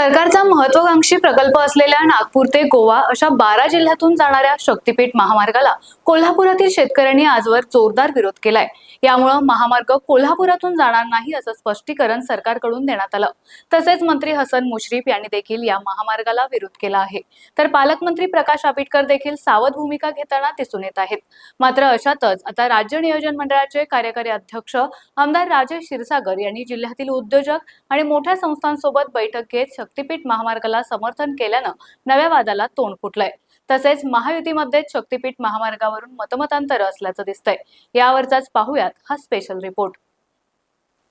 सरकारचा महत्वाकांक्षी प्रकल्प असलेल्या नागपूर ते गोवा अशा बारा जिल्ह्यातून जाणाऱ्या शक्तीपीठ महामार्गाला कोल्हापुरातील शेतकऱ्यांनी आजवर जोरदार विरोध केलाय. यामुळं महामार्ग कोल्हापुरातून जाणार नाही असं स्पष्टीकरण सरकारकडून देण्यात आलं. तसेच मंत्री हसन मुश्रीफ यांनी देखील या महामार्गाला विरोध केला आहे. तर पालकमंत्री प्रकाश आंबेडकर देखील सावध भूमिका घेताना दिसून येत आहेत. मात्र अशातच आता राज्य नियोजन मंडळाचे कार्यकारी अध्यक्ष आमदार राजेश क्षीरसागर यांनी जिल्ह्यातील उद्योजक आणि मोठ्या संस्थांसोबत बैठक घेत शक्तीपीठ महामार्गाला समर्थन केल्यानं नव्या वादाला तोंड फुटलंय. तसेच महायुतीमध्ये शक्तीपीठ महामार्गावरून मतमतांतर असल्याचं दिसतंय. यावरचाच पाहूयात हा स्पेशल रिपोर्ट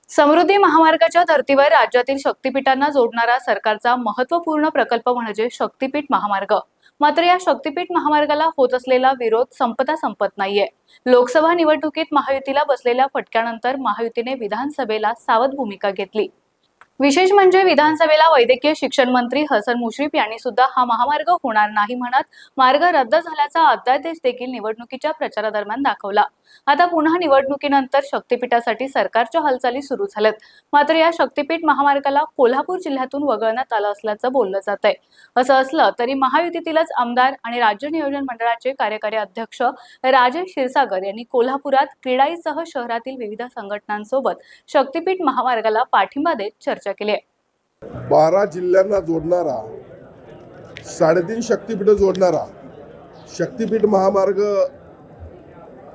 समृद्धी महामार्गाच्या धर्तीवर राज्यातील शक्तीपीठांना जोडणारा सरकारचा महत्त्वपूर्ण प्रकल्प म्हणजे शक्तीपीठ महामार्ग. मात्र या शक्तीपीठ महामार्गाला होत असलेला विरोध संपता संपत नाहीये. लोकसभा निवडणुकीत महायुतीला बसलेल्या फटक्यानंतर महायुतीने विधानसभेला सावध भूमिका घेतली. विशेष म्हणजे विधानसभेला वैद्यकीय शिक्षण मंत्री हसन मुश्रीफ यांनी सुद्धा हा महामार्ग होणार नाही म्हणत मार्ग रद्द झाल्याचा अध्यादेश देखील निवडणुकीच्या प्रचारादरम्यान दाखवला. आता पुन्हा निवडणुकीनंतर शक्तीपीठासाठी सरकारच्या हालचाली सुरू झाल्यात. मात्र या शक्तीपीठ महामार्गाला कोल्हापूर जिल्ह्यातून वगळण्यात आलं असल्याचं बोललं जात आहे. असं असलं तरी महायुतीतीलच आमदार आणि राज्य नियोजन मंडळाचे कार्यकारी अध्यक्ष राजेश क्षीरसागर यांनी कोल्हापुरात क्रीडाईसह शहरातील विविध संघटनांसोबत शक्तीपीठ महामार्गाला पाठिंबा देत चर्चा केली आहे. बारा जिल्ह्यांना जोडणारा साडेतीन शक्तीपीठ जोडणारा शक्तीपीठ महामार्ग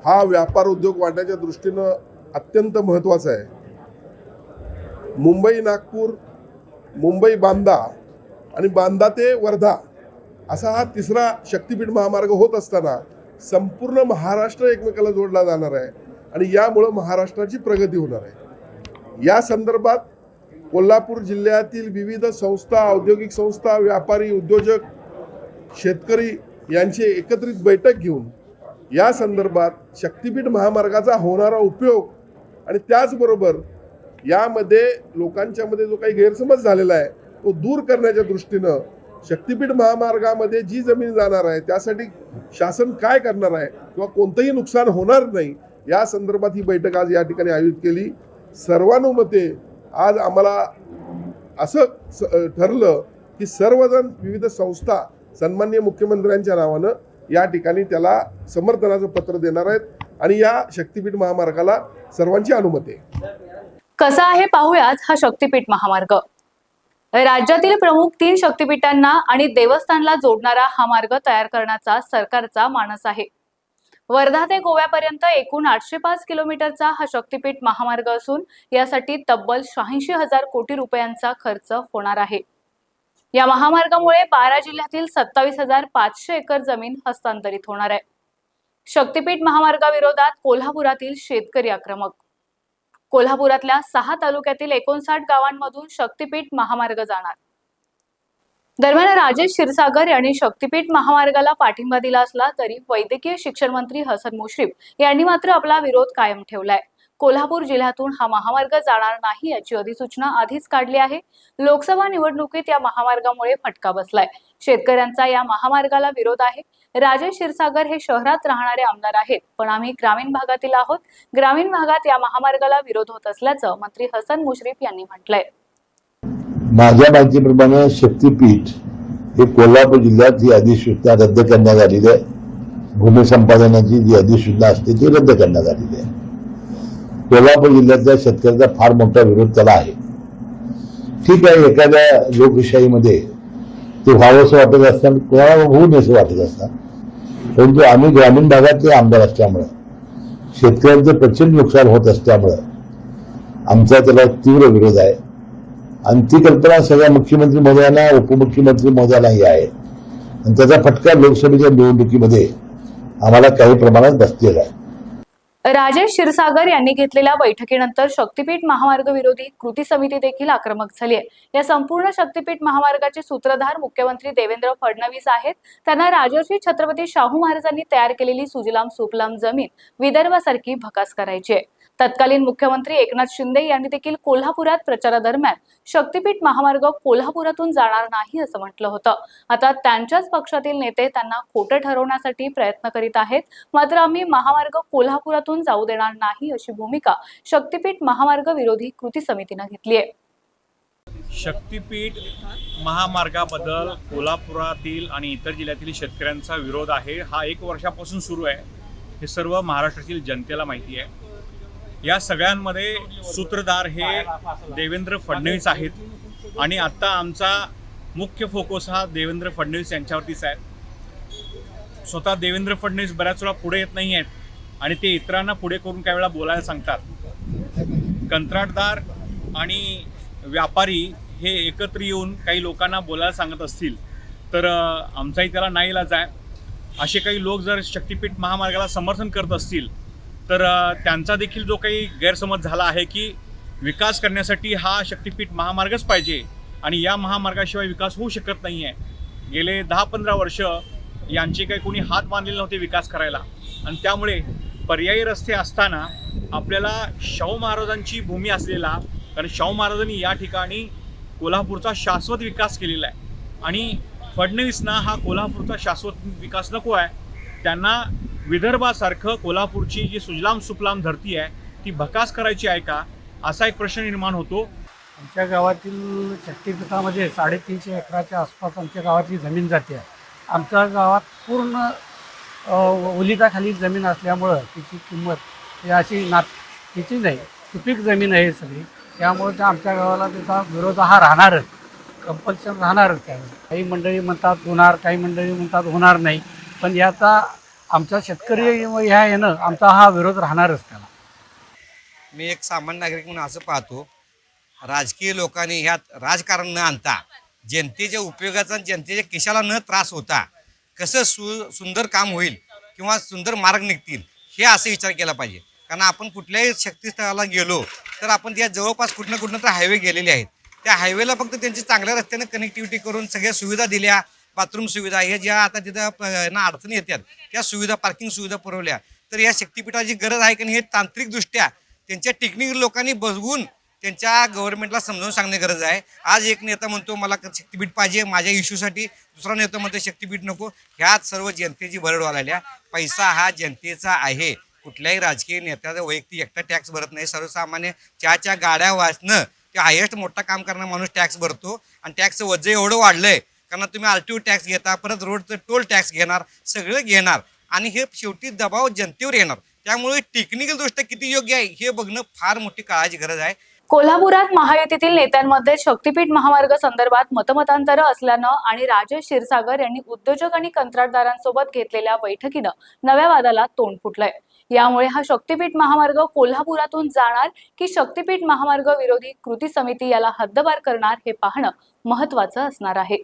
हा व्यापार उद्योग वाढण्याच्या दृष्टीनं अत्यंत महत्त्वाचा आहे. मुंबई नागपूर मुंबई बांदा आणि बांदा ते वर्धा असा हा तिसरा शक्तीपीठ महामार्ग होत असताना संपूर्ण महाराष्ट्र एकमेकाला जोडला जाणार आहे आणि यामुळं महाराष्ट्राची प्रगती होणार आहे. या संदर्भात कोल्हापूर जिल्ह्यातील विविध संस्था औद्योगिक संस्था व्यापारी उद्योजक शेतकरी यांची एकत्रित बैठक घेऊन या संदर्भात शक्तीपीठ महामार्गाचा होणारा उपयोग आणि त्याचबरोबर यामध्ये लोकांच्यामध्ये जो काही गैरसमज झालेला आहे तो दूर करण्याच्या दृष्टीनं शक्तीपीठ महामार्गामध्ये जी जमीन जाणार आहे त्यासाठी शासन काय करणार आहे किंवा कोणतंही नुकसान होणार नाही या संदर्भात ही बैठक आज या ठिकाणी आयोजित केली. सर्वानुमते आज आम्हाला असं ठरलं की सर्वजण विविध संस्था सन्माननीय मुख्यमंत्र्यांच्या नावानं या ठिकाणी त्याला समर्थनाचं पत्र देणार आहेत आणि या शक्तीपीठ महामार्गाला सर्वांची अनुमती आहे. कसा आहे पाहूयात हा शक्तीपीठ महामार्ग? राज्यातील प्रमुख तीन शक्तीपीठांना आणि देवस्थानला जोडणारा हा मार्ग तयार करण्याचा सरकारचा मानस आहे. वर्धा ते गोव्यापर्यंत एकूण आठशे पाच किलोमीटरचा हा शक्तीपीठ महामार्ग असून यासाठी तब्बल शहाऐंशी हजार कोटी रुपयांचा खर्च होणार आहे. या महामार्गामुळे बारा जिल्ह्यातील सत्तावीस हजार पाचशे एकर जमीन हस्तांतरित होणार आहे. शक्तीपीठ महामार्गाविरोधात कोल्हापुरातील शेतकरी आक्रमक. कोल्हापुरातल्या सहा तालुक्यातील एकोणसाठ गावांमधून शक्तीपीठ महामार्ग जाणार. दरम्यान राजेश क्षीरसागर यांनी शक्तीपीठ महामार्गाला पाठिंबा दिला असला तरी वैद्यकीय शिक्षण मंत्री हसन मुश्रीफ यांनी मात्र आपला विरोध कायम ठेवलाय. कोल्हापूर जिल्ह्यातून हा महामार्ग जाणार नाही याची अधिसूचना आधीच काढली आहे. लोकसभा निवडणुकीत या महामार्गामुळे फटका बसलाय. शेतकऱ्यांचा या महामार्गाला विरोध आहे. राजेश क्षीरसागर हे शहरात राहणारे आमदार आहेत पण आम्ही ग्रामीण भागातील आहोत. ग्रामीण भागात या महामार्गाला विरोध होत असल्याचं मंत्री हसन मुश्रीफ यांनी म्हटलंय. माझ्या माहितीप्रमाणे शक्तीपीठ हे कोल्हापूर जिल्ह्यात ही अधिसूचना रद्द करण्यात आलेली आहे. भूमी संपादनाची जी अधिसूचना असते ती रद्द करण्यात आलेली आहे. कोल्हापूर जिल्ह्यातल्या शेतकऱ्याचा फार मोठा विरोध त्याला आहे. ठीक आहे एखाद्या लोकशाहीमध्ये ते व्हावंसं वाटत असताना कोणाला होऊ नये असं वाटत असतं परंतु आम्ही ग्रामीण भागातले आमदार असल्यामुळं शेतकऱ्यांचं प्रचंड नुकसान होत असल्यामुळं आमचा त्याला तीव्र विरोध आहे. आणि ती कल्पना सगळ्या मुख्यमंत्री महोदयांना उपमुख्यमंत्री महोदयालाही आहे. आणि त्याचा फटका लोकसभेच्या निवडणुकीमध्ये आम्हाला काही प्रमाणात बसलेला आहे. राजेश क्षीरसागर यांनी घेतलेल्या बैठकीनंतर शक्तीपीठ महामार्ग विरोधी कृती समिती देखील आक्रमक झाली आहे. या संपूर्ण शक्तीपीठ महामार्गाचे सूत्रधार मुख्यमंत्री देवेंद्र फडणवीस आहेत. त्यांना राजर्षी छत्रपती शाहू महाराजांनी तयार केलेली सुजलाम सुफलाम जमीन विदर्भासारखी भकास करायची आहे. तत्कालीन मुख्यमंत्री एकनाथ शिंदे यांनी देखील कोल्हापुरात प्रचारादरम्यान शक्तीपीठ महामार्ग कोल्हापुरातून जाणार नाही असं म्हटलं होतं. आता त्यांच्याच पक्षातील नेते त्यांना खोटं ठरवण्यासाठी प्रयत्न करीत आहेत. मात्र आम्ही महामार्ग कोल्हापुरातून जाऊ देणार नाही अशी भूमिका शक्तीपीठ महामार्ग विरोधी कृती समितीनं घेतली आहे. शक्तीपीठ महामार्गाबद्दल कोल्हापुरातील आणि इतर जिल्ह्यातील शेतकऱ्यांचा विरोध आहे. हा एक वर्षापासून सुरू आहे. हे सर्व महाराष्ट्रातील जनतेला माहिती आहे. या सगळ्यांमध्ये सूत्रधार हे देवेंद्र फडणवीस आहेत. आणि आत्ता आमचा मुख्य फोकस हा देवेंद्र फडणवीस यांच्यावरतीच आहे. स्वतः देवेंद्र फडणवीस बऱ्याच वेळा पुढे येत नाही आहेत आणि ते इतरांना पुढे करून काही वेळा बोलायला सांगतात. कंत्राटदार आणि व्यापारी हे एकत्र येऊन काही लोकांना बोलायला सांगत असतील तर आमचाही त्याला नाही इलाज आहे. असे काही लोक जर शक्तीपीठ महामार्गाला समर्थन करत असतील तर त्यांचा देखील जो काही गैरसमज झाला आहे की विकास करण्यासाठी हा शक्तीपीठ महामार्गच पाहिजे आणि या महामार्गाशिवाय विकास होऊ शकत नाही आहे गेले दहा पंधरा वर्ष यांचे काही कोणी हात बांधलेले नव्हते विकास करायला आणि त्यामुळे पर्यायी रस्ते असताना आपल्याला शाहू महाराजांची भूमी असलेला कारण शाहू महाराजांनी या ठिकाणी कोल्हापूरचा शाश्वत विकास केलेला आहे. आणि फडणवीसना हा कोल्हापूरचा शाश्वत विकास नको आहे. त्यांना विदर्भासारखं कोल्हापूरची जी सुजलाम सुफलाम धरती आहे ती भकास करायची आहे का? असा एक प्रश्न निर्माण होतो. आमच्या गावातील शक्तीपीठामध्ये साडेतीनशे एकराच्या आसपास आमच्या गावातली जमीन जाते. आहे आमच्या गावात पूर्ण ओलिताखाली जमीन असल्यामुळं तिची किंमत ही अशी नात तिची नाही सुपीक जमीन आहे सगळी. त्यामुळे त्या आमच्या गावाला त्याचा विरोध हा राहणारच. कंपल्शन राहणारच त्यावेळी काही मंडळी म्हणतात होणार. काही मंडळी म्हणतात होणार नाही. पण याचा आमचा शेतकरी ह्या येणं आमचा हा विरोध राहणारच त्याला. मी एक सामान्य नागरिक म्हणून असं पाहतो राजकीय लोकांनी ह्यात राजकारण न आणता जनतेच्या उपयोगाचा जनतेच्या किशाला न त्रास होता कसं सु सुंदर काम होईल किंवा सुंदर मार्ग निघतील हे असं विचार केला पाहिजे. कारण आपण कुठल्याही शक्तीस्थळाला गेलो तर आपण त्या जवळपास कुठं ना कुठं तर हायवे गेलेले आहेत. त्या हायवेला फक्त त्यांची चांगल्या रस्त्यानं कनेक्टिव्हिटी करून सगळ्या सुविधा दिल्या बाथरूम सुविधा हे ज्या आता तिथं प- ना अडचणी येतात त्या सुविधा पार्किंग सुविधा पुरवल्या. तर या शक्तीपीठाची गरज आहे की हे तांत्रिकदृष्ट्या त्यांच्या टेक्निकल लोकांनी बघून त्यांच्या गव्हर्नमेंटला समजावून सांगणे गरज आहे. आज एक नेता म्हणतो मला क- शक्तीपीठ पाहिजे माझ्या इश्यूसाठी दुसरा नेता म्हणतो शक्तीपीठ नको. ह्यात सर्व जनतेची भरड व्हायला पैसा हा जनतेचा आहे. कुठल्याही राजकीय नेत्याचा वैयक्तिक एकटा टॅक्स भरत नाही. सर्वसामान्य चहाच्या गाड्या वाचणं ते हायेस्ट मोठा काम करणारा माणूस टॅक्स भरतो. आणि टॅक्सचं वजन एवढं वाढलं आहे कारण तुम्ही आर टी ओ टॅक्स घेता परत रोडचं टोल टॅक्स घेणार सगळं घेणार. आणि हे शेवटी दबाव जनतेवर येणार. त्यामुळे टेक्निकल दृष्ट्या किती योग्य आहे हे बघणं फार मोठी काळाची गरज आहे. कोल्हापुरात महायुतीतील नेत्यांमध्ये शक्तीपीठ महामार्ग संदर्भात मतमतांतर असल्यानं आणि राजेश क्षीरसागर यांनी उद्योजक आणि कंत्राटदारांसोबत घेतलेल्या बैठकीनं नव्या वादाला तोंड फुटलंय. यामुळे हा शक्तीपीठ महामार्ग कोल्हापुरातून जाणार की शक्तीपीठ महामार्ग विरोधी कृती समिती याला हद्दबार करणार हे पाहणं महत्वाचं असणार आहे.